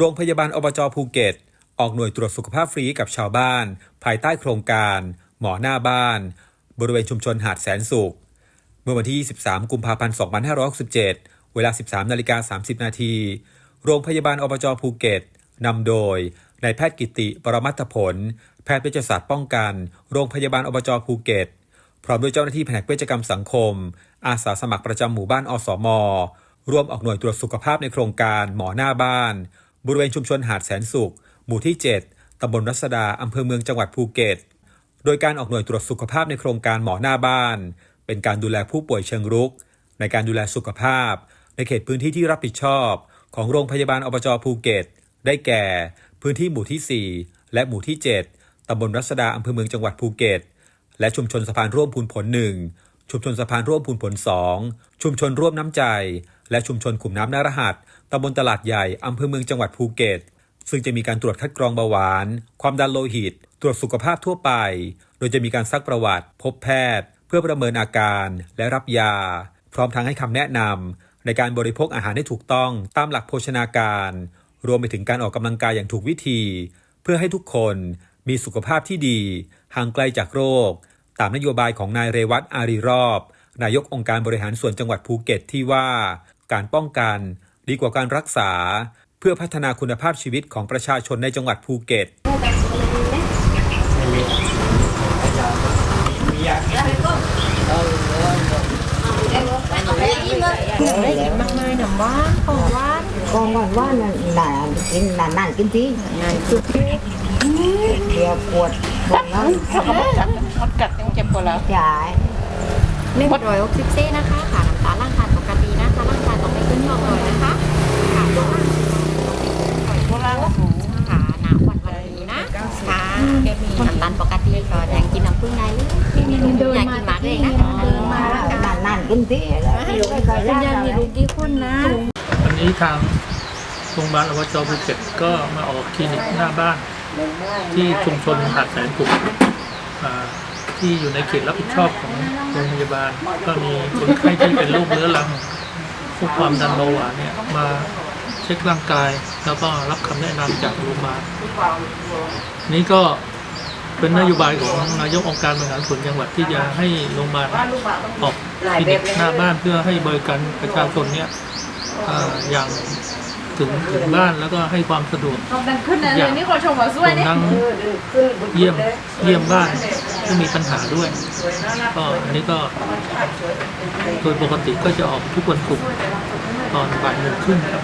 โรงพยาบาลอบจภูเก็ต ออกหน่วยตรวจสุขภาพฟรีกับชาวบ้าน ภายใต้โครงการ หมอหน้าบ้าน บริเวณชุมชนหาดแสนสุข เมื่อวันที่ 23 กุมภาพันธ์ 2567 เวลา 13 นาฬิกา 30 นาที โรงพยาบาลอบจภูเก็ตนำโดยนายแพทย์กิติปรมัตถผล แพทย์เวชศาสตร์ป้องกัน โรงพยาบาลอบจภูเก็ต พร้อมด้วยเจ้าหน้าที่แผนกเวชกรรมสังคม อาสาสมัครประจำหมู่บ้านอสม ร่วมออกหน่วยตรวจสุขภาพในโครงการหมอหน้าบ้าน บริเวณชุมชนหาดแสนสุข หมู่ที่ 7ตำบลรัศดาอำเภอเมืองจังหวัดภูเก็ต โดยการออกหน่วยตรวจสุขภาพในโครงการหมอหน้าบ้าน เป็นการดูแลผู้ป่วยเชิงรุก ในการดูแลสุขภาพ ในเขตพื้นที่ที่รับผิดชอบ ของโรงพยาบาลอบจภูเก็ต ได้แก่ พื้นที่หมู่ที่ 4 และหมู่ที่ 7ตำบลรัศดาอำเภอเมืองจังหวัดภูเก็ต และชุมชนสะพานร่วมพูนผลหนึ่งชุมชนสะพานร่วมพูนผลสองชุมชนร่วมน้ำใจ และชุมชนขุมน้ำนารหัสตำบลตลาดใหญ่อำเภอเมืองจังหวัดภูเก็ต ซึ่งจะมีการตรวจคัดกรองเบาหวาน ความดันโลหิต ตรวจสุขภาพทั่วไป โดยจะมีการซักประวัติ พบแพทย์ เพื่อประเมินอาการและรับยา พร้อมทั้งให้คำแนะนำในการบริโภคอาหารให้ถูกต้องตามหลักโภชนาการ รวมไปถึงการออกกำลังกายอย่างถูกวิธี เพื่อให้ทุกคนมีสุขภาพที่ดีห่างไกลจากโรค ตามนโยบายของนายเรวัตอารีรอบนายกองค์การบริหารส่วนจังหวัดภูเก็ตที่ว่า การป้องกัน ดีกว่าการรักษา เพื่อพัฒนาคุณภาพชีวิตของประชาชนในจังหวัดภูเก็ตได้ยินกมายหนังว่านของว่าน con còn quá là là là là nản kinh tí งานคือเดียวปวดปวดแล้วเขาก็บอกจับมดกัดยังเจ็บกว่าแล้วจ่ายหนึ่งร้อยหกสิบเซนะคะ ค่ะน้ำตาลร่างกายปกตินะคะร่างกายต้องไม่ขึ้นยอดเลยนะคะค่ะตัวร่าง พวกล่างก็สูง ค่ะหนาวันวันนี้นะค่ะน้ำตาลปกติก็ยังกินน้ำผึ้งได้เลยอยากกินมากเลยนะ มา แล้วนานนาน kinh tí rồi cái thời คุณ gian ยายมี rồi ลูกกี่คนนะวันนี้ทางโรงพยาบาลอบจภูเก็ตก็มาออกคลินิกหน้าบ้าน ที่ชุมชนหาดแสนกุกอ่าที่อยู่ในเขตรับผิดชอบของโรงพยาบาล ก็มีคนไข้ที่เป็นโรคเรื้อรังพวกความดันเบาหวานเนี่ยมาเช็คร่างกาย แล้วก็รับคำแนะนำจากโรงพยาบาลนี้ก็ เป็นนโยบายของนายกองค์การบริหารส่วนจังหวัดที่จะให้โรงพยาบาลออกคลินิกหน้าบ้านเพื่อให้บริการประชาชนเนี่ยอ่าอย่างถึงถึงบ้านแล้วก็ให้ความสะดวกขึ้นนะเลยนี่คนชมว่าสรวยวมนี่ทั้งเยี่ยมเยี่ยมบ้านที่มีปัญหาด้วยก็อันนี้ก็โดยปกติก็จะออกทุกวันศุกร์ตอนบ่ายโมงครึ่งครับ